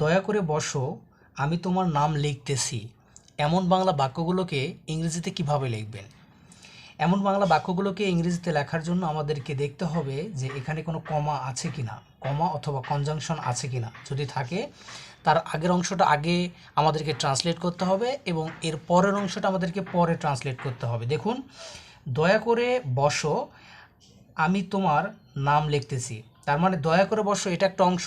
দয়া করে বসো, আমি তোমার নাম লিখতেছি। এমন বাংলা বাক্যগুলোকে ইংরেজিতে কীভাবে লিখবেন? এমন বাংলা বাক্যগুলোকে ইংরেজিতে লেখার জন্য আমাদেরকে দেখতে হবে যে এখানে কোনো কমা আছে কি না কমা অথবা কনজাংশন আছে কি না যদি থাকে, তার আগের অংশটা আগে আমাদেরকে ট্রান্সলেট করতে হবে এবং এর পরের অংশটা আমাদেরকে পরে ট্রান্সলেট করতে হবে। দেখুন, দয়া করে বসো, আমি তোমার নাম লিখতেছি। তার মানে দয়া করে বসো, এটা একটা অংশ।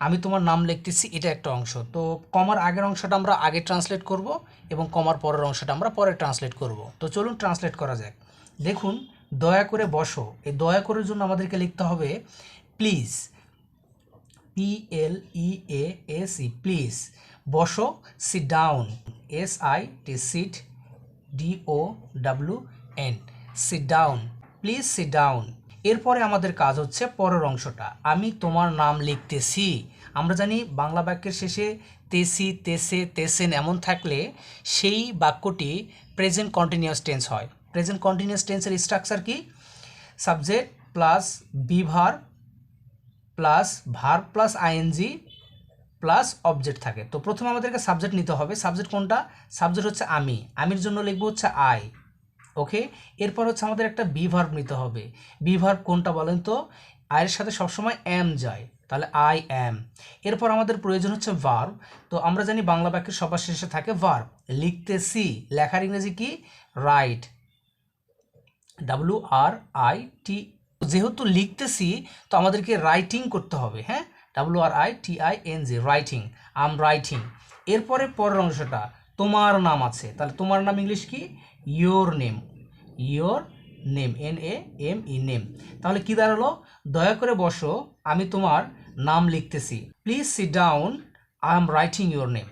আমি তোমার নাম লিখতেছি, এটা একটা অংশ। তো কমার আগের অংশটা আমরা আগে ট্রান্সলেট করব এবং কমার পরের অংশটা আমরা পরে ট্রান্সলেট করব। তো চলুন ট্রান্সলেট করা যাক। দেখুন, দয়া করে বসো। এই দয়া করার জন্য আমাদেরকে লিখতে হবে please P L E A S E please বসো sit down S I T sit D O W N sit down please sit down এরপরে আমাদের কাজ হচ্ছে পরের অংশটা। আমি তোমার নাম লিখতেছি। আমরা জানি বাংলা বাক্যের শেষে তেসি, তেসে, তেসেন এমন থাকলে সেই বাক্যটি প্রেজেন্ট কন্টিনিউয়াস টেন্স হয়। প্রেজেন্ট কন্টিনিউয়াস টেন্সের স্ট্রাকচার কি? Subject plus be verb plus verb plus ING plus object থাকে। তো প্রথমে আমাদেরকে সাবজেক্ট নিতে হবে। সাবজেক্ট কোনটা? সাবজেক্ট হচ্ছে আমি। আমির জন্য লিখব হচ্ছে আই ওকে? এরপর হচ্ছে আমাদের একটা বিভার্ব নিতে হবে। বিভার্ব কোনটা বলেন তো? আয়ের সাথে সবসময় এম যায়, তাহলে আই এম এরপর আমাদের প্রয়োজন হচ্ছে ভার্ব তো আমরা জানি বাংলা বাক্যের সবার শেষে থাকে ভার্ব লিখতেছি, লেখার ইংরেজি কি? Write W R I T যেহেতু লিখতেছি, তো আমাদেরকে রাইটিং করতে হবে হ্যাঁ? W R I T I N G writing um writing এরপরে পরের অংশটা তোমার নাম আছে। তাহলে তোমার নাম ইংলিশ কি? Your name your name N A M E name তাহলে কি দাঁড়াল? দয়া করে বসো, আমি তোমার নাম লিখতেছি। Please sit down I am writing your name